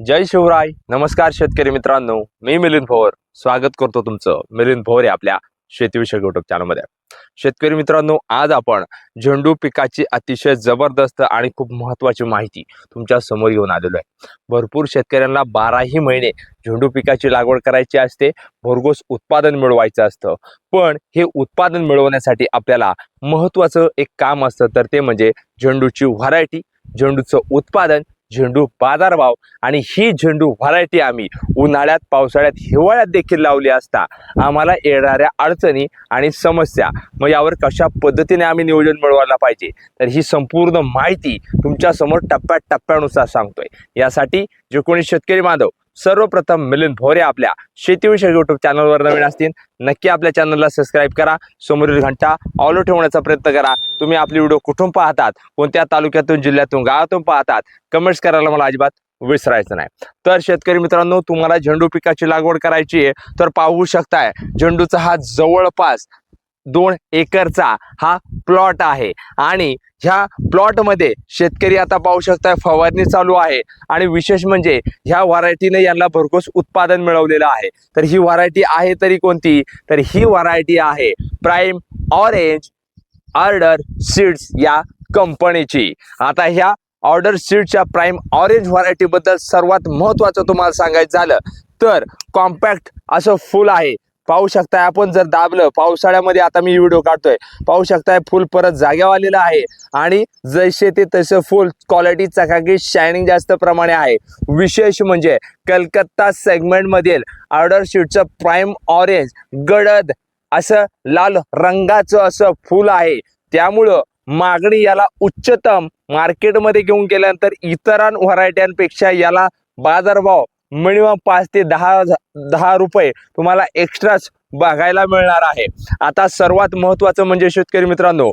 जय शिवराय. नमस्कार शेतकरी मित्रांनो. मी मिलिंद भोवर. स्वागत करतो तुमचं मिलिंद भोवर या आपल्या शेतीविषयक युट्यूब चॅनलमध्ये शेतकरी मित्रांनो आज आपण झेंडू पिकाची अतिशय जबरदस्त आणि खूप महत्त्वाची माहिती तुमच्यासमोर घेऊन आलेलो आहे. भरपूर शेतकऱ्यांना बाराही महिने झेंडू पिकाची लागवड करायची असते भरघोस उत्पादन मिळवायचं असतं. पण हे उत्पादन मिळवण्यासाठी आपल्याला महत्त्वाचं एक काम असतं तर ते म्हणजे झेंडूची व्हरायटी झेंडूचं उत्पादन झेंडू बाजारभाव आणि ही झेंडू व्हरायटी आम्ही उन्हाळ्यात पावसाळ्यात हिवाळ्यात देखील लावली असता आम्हाला येणाऱ्या अडचणी आणि समस्या मग यावर कशा पद्धतीने आम्ही नियोजन मिळवायला पाहिजे? तर ही संपूर्ण माहिती तुमच्यासमोर टप्प्यात टप्प्यानुसार सांगतोय. यासाठी जे कोणी शेतकरी बांधव सर्वप्रथम मिलिंद भोरे आपल्या शेतीविषयक युट्यूब चॅनलवर नवीन असतील नक्की आपल्या चॅनलला सबस्क्राईब करा. समोरील घंटा ऑलो ठेवण्याचा प्रयत्न करा. तुम्ही आपली व्हिडिओ कुठून पाहतात कोणत्या तालुक्यातून जिल्ह्यातून गावातून पाहतात कमेंट्स करायला मला अजिबात विसरायचं नाही. तर शेतकरी मित्रांनो तुम्हाला झेंडू पिकाची लागवड करायची आहे तर पाहू शकताय झेंडूचा हा जवळपास दोन एकरचा हा प्लॉट आहे. आणि ह्या प्लॉटमध्ये शेतकरी आता पाहू शकताय फवारणी चालू आहे. आणि विशेष म्हणजे ह्या व्हरायटीने यांना भरघोस उत्पादन मिळवलेलं आहे. तर ही व्हरायटी आहे तरी कोणती? तर ही व्हरायटी आहे प्राईम ऑरेंज ऑर्डर सीड्स या कंपनीची आता ह्या ऑर्डर सीडच्या प्राईम ऑरेंज व्हरायटी बद्दल सर्वात महत्वाचं तुम्हाला सांगायचं झालं तर कॉम्पॅक्ट असं फुल आहे. पाहू शकताय आपण जर दाबलं पावसाळ्यामध्ये आता मी व्हिडिओ काढतोय. पाहू शकताय फुल परत जाग्यावर आलेलं आहे. आणि जसे ते तसं फुल क्वालिटी चकाकी शायनिंग जास्त प्रमाणे आहे. विशेष म्हणजे कलकत्ता सेगमेंटमधील ऑर्डर शीटचं प्राईम ऑरेंज गडद असं लाल रंगाचं असं फुल आहे. त्यामुळं मागणी याला उच्चतम मार्केटमध्ये घेऊन गेल्यानंतर इतर व्हरायट्यांपेक्षा याला बाजारभाव मिनिमम पाच ते दहा दहा रुपये तुम्हाला एक्स्ट्राच बघायला मिळणार आहे. आता सर्वात महत्त्वाचं म्हणजे शेतकरी मित्रांनो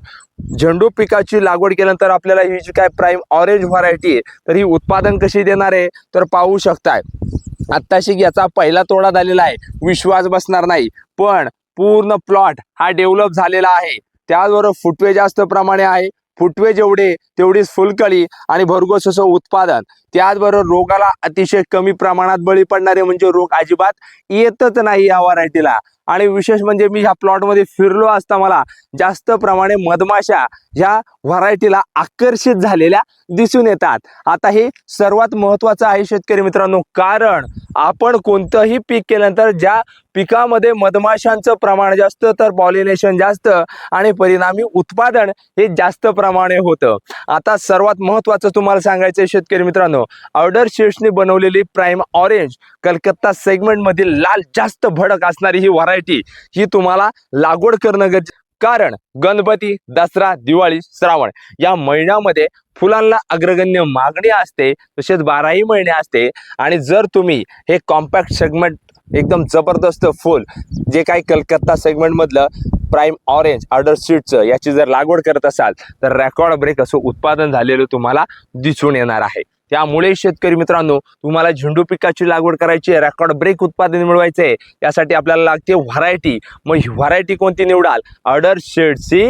झेंडू पिकाची लागवड केल्यानंतर आपल्याला ही जी काय प्राईम ऑरेंज व्हरायटी आहे तर ही उत्पादन कशी देणार आहे तर पाहू शकताय. आत्ताशी याचा पहिला तोडा झालेला आहे विश्वास बसणार नाही पण पूर्ण प्लॉट हा डेव्हलप झालेला आहे. त्याचबरोबर फुटवे जास्त प्रमाणे आहे फुटवे जेवढे तेवढीच फुलकळी आणि भरघोस असं उत्पादन. त्याचबरोबर रोगाला अतिशय कमी प्रमाणात बळी पडणारे म्हणजे रोग अजिबात येतच नाही या व्हरायटीला. आणि विशेष म्हणजे मी ह्या प्लॉटमध्ये फिरलो असता मला जास्त प्रमाणे मधमाशा ह्या व्हरायटीला आकर्षित झालेल्या दिसून येतात. आता हे सर्वात महत्वाचं आहे शेतकरी मित्रांनो कारण आपण कोणतंही पीक केल्यानंतर ज्या पिकामध्ये मधमाशांचं प्रमाण जास्त तर पॉलिनेशन जास्त आणि परिणामी उत्पादन हे जास्त प्रमाणे होतं. आता सर्वात महत्वाचं तुम्हाला सांगायचं शेतकरी मित्रांनो ऑर्डर शीट्सने बनवलेली प्राईम ऑरेंज कलकत्ता सेगमेंट मधील लाल जास्त भडक असणारी ही व्हरायटी ही तुम्हाला लागवड करणं गरजे कारण गणपती दसरा दिवाळी श्रावण या महिन्यामध्ये फुलांना अग्रगण्य मागणी असते तसेच बाराही महिने असते. आणि जर तुम्ही हे कॉम्पॅक्ट सेगमेंट एकदम जबरदस्त फुल जे काही कलकत्ता सेगमेंटमधलं प्राईम ऑरेंज ऑर्डर सीटचं याची जर लागवड करत असाल तर रेकॉर्ड ब्रेक असं उत्पादन झालेलं तुम्हाला दिसून येणार आहे. त्यामुळे शेतकरी मित्रांनो तुम्हाला झेंडू पिकाची लागवड करायची आहे रेकॉर्ड ब्रेक उत्पादन मिळवायचं आहे यासाठी आपल्याला लागते व्हरायटी मग ही व्हरायटी कोणती निवडाल? ऑर्डर शेडची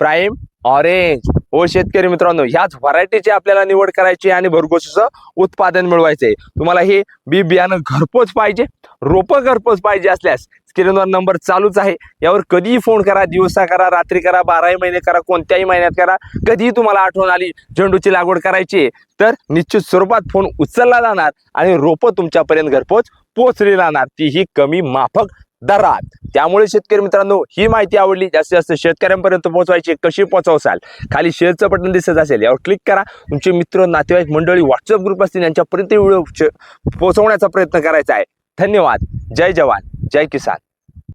प्राईम ऑरेंज हो शेतकरी मित्रांनो ह्याच व्हरायटीची आपल्याला निवड करायची आणि भरघोसीचं उत्पादन मिळवायचं आहे. तुम्हाला हे बी बियाणं घरपोच पाहिजे रोपं घरपोच पाहिजे असल्यास स्क्रीनवर नंबर चालूच आहे. यावर कधीही फोन करा दिवसा करा रात्री करा बाराही महिने करा कोणत्याही महिन्यात करा. कधीही तुम्हाला आठवण आली झेंडूची लागवड करायची तर निश्चित स्वरूपात फोन उचलला जाणार आणि रोपं तुमच्यापर्यंत घरपोच पोचली जाणार. तीही कमी माफक दरात. त्यामुळे शेतकरी मित्रांनो ही माहिती आवडली जास्तीत जास्त शेतकऱ्यांपर्यंत पोहोचवायची कशी पोहोचवसाल? खाली शेअरचं बटन दिसत असेल यावर क्लिक करा. तुमचे मित्र नातेवाईक मंडळी व्हॉट्सअप ग्रुप असतील यांच्यापर्यंत व्हिडिओ पोहोचवण्याचा प्रयत्न करायचा आहे. धन्यवाद. जय जवान. जय किसान.